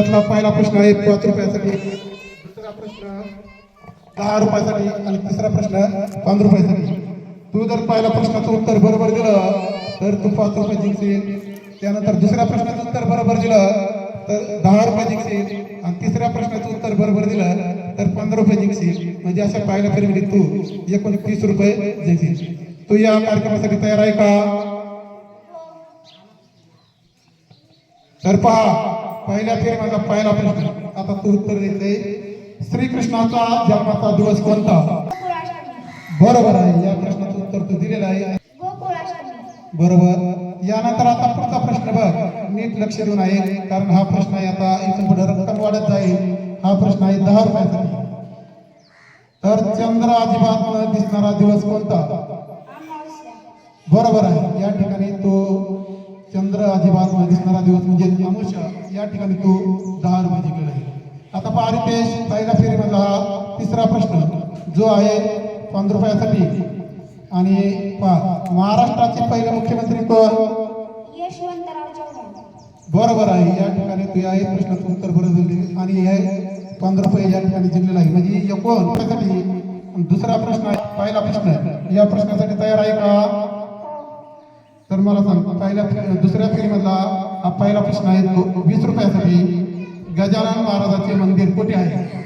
त्यातला पहिला प्रश्न आहे पाच रुपयासाठी. दुसरा प्रश्न दहा रुपयासाठी. आणि तिसरा प्रश्न पाच रुपयासाठी. तू जर पहिल्या प्रश्नाचं उत्तर बरोबर दिलं तर तू पाच रुपये जिंकशील. त्यानंतर दुसऱ्या प्रश्नाचं उत्तर बरोबर दिलं तर दहा रुपये जिंकशील. आणि तिसऱ्या प्रश्नाचं उत्तर बरोबर दिलं तर पंधरा रुपये जिंकशील. म्हणजे अशा पहिल्या फेरीमध्ये तू एकोणतीस रुपये जिंकशील. तू या कार्यक्रमासाठी तयार आहे का? तर पहा पहिल्या माझा पहिला प्रश्न. आता तू उत्तर देते श्रीकृष्णाचा जन्माचा दिवस कोणता? बरोबर आहे. या प्रश्नाचं उत्तर तू दिलेलं आहे. बरोबर. यानंतर आता पुढचा प्रश्न बघ. नीट लक्ष देऊन आहे. कारण हा प्रश्न आहे आता इथून पुढे रक्कम वाढत जाईल. हा प्रश्न आहे दहा रुपयासाठी. तर चंद्र अजिबात न दिसणारा दिवस कोणता? बरोबर आहे. या ठिकाणी तो चंद्र अजिबात न दिसणारा दिवस या ठिकाणी तो दहा रुपये जिंकलेला आहे आता पहा रितेश पहिल्या फेरीमधला हा तिसरा प्रश्न जो आहे पंधरा रुपयासाठी आणि पहा महाराष्ट्राचे पहिले मुख्यमंत्री कोण? बरोबर आहे. या ठिकाणी तू या प्रश्नाचं उत्तर बरोबर दिले. आणि हे पंधरा रुपये या ठिकाणी जिंकलेला आहे. म्हणजे एकूण रुपयासाठी दुसरा प्रश्न आहे. पहिला प्रश्न या प्रश्नासाठी तयार आहे का? तर मला सांग पहिल्या दुसऱ्या फेरीमधला हा पहिला प्रश्न आहे तो गजानन महाराजाचे मंदिर कुठे आहे?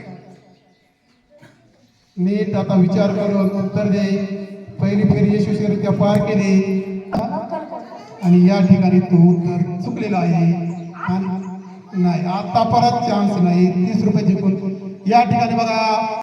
नीट आता विचार करून उत्तर दे. पहिली फेरी यशस्वीरित्या पार केली. आणि या ठिकाणी तो उत्तर चुकलेला आहे. आणि नाही आता परत चान्स नाही. तीस रुपये जिंकून. या ठिकाणी बघा.